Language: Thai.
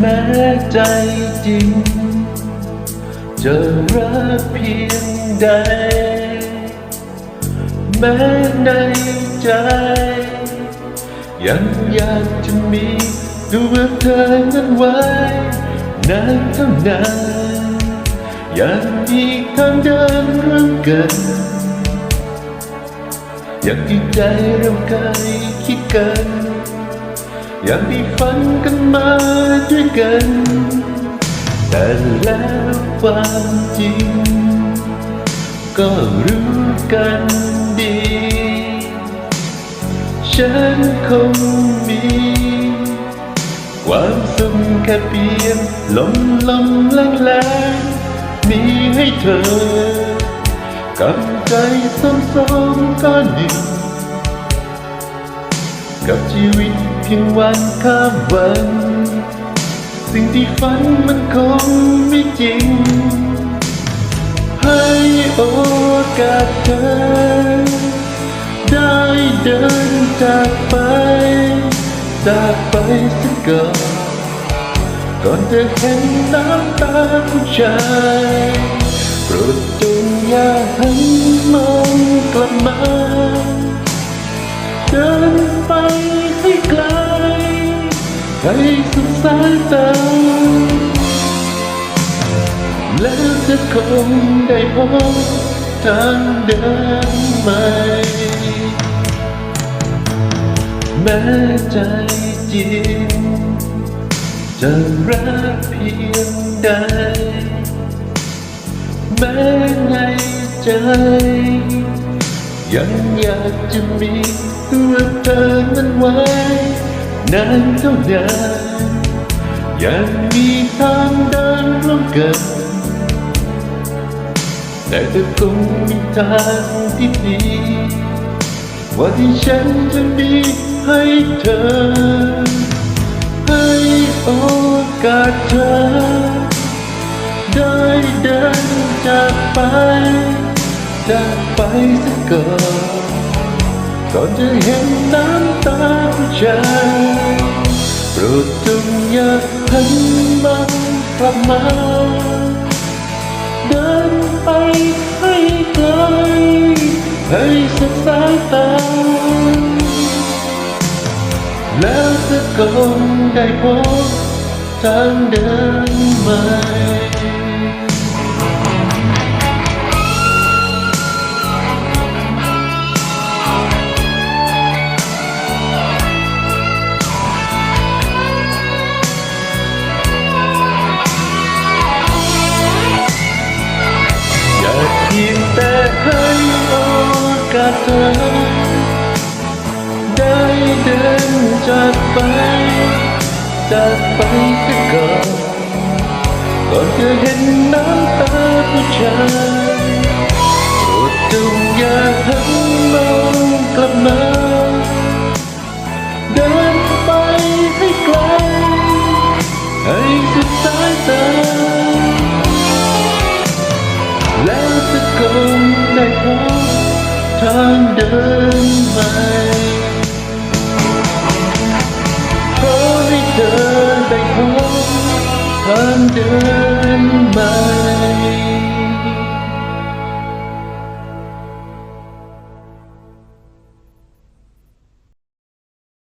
แม้ใจจริง จะรักเพียงใด แม้ในใจ ยังอยากจะมี ดูว่าเธอนั้นไว้นานเท่านานยังมีทางเดินร่วมกันอยากที่ใจเราเคยคิดกันอยากได้ฝันกันมาด้วยกัน แต่แล้วความจริง ก็รู้กันดี ฉันคงมี ความสุขแค่เพียงลมลมแรงแรงมีให้เธอ กับใจซ้มๆก็หนึ่ง กับชีวิตเพียงวันข้ามวัน สิ่งที่ฝันมันคงไม่จริง ให้โอกาสเธอ ได้เดินจากไป จากไปสักก่อนก่อนจะเห็นน้ำตาผู้ชายโปรดจงอย่าหันมองกลับมา เดินไปให้ไกลให้สุดสายตาแล้วจะคงได้พบทางเดินใหม่ แม้ใจจริงจะรักเพียงใด แม้ในใจ ยังอยากจะมีตัวเธอนั้นไว้นานเท่านานยังมีทางเดินร่วมกันแต่จะคงมีทางที่ดี ว่าที่ฉันจะมี ให้เธอ ให้โอกาสเธอ ได้เดินจากไป จากไปสักก่อนก่อนจะเห็นน้ำตาผู้ชายโปรดจงอย่าหันมากลับมา คงได้พบทางเดินใหม่อยากเพียงแต่ให้โอกาสเธอ ได้เดินจากไป จากไปสักก่อนก่อนจะเห็นน้ำตาผู้ชายโปรดจงอย่าหันมองกลับมา เดินไปให้ไกลให้สุดสายตาแล้วจะคงได้พบทางเดินใหม่ ใ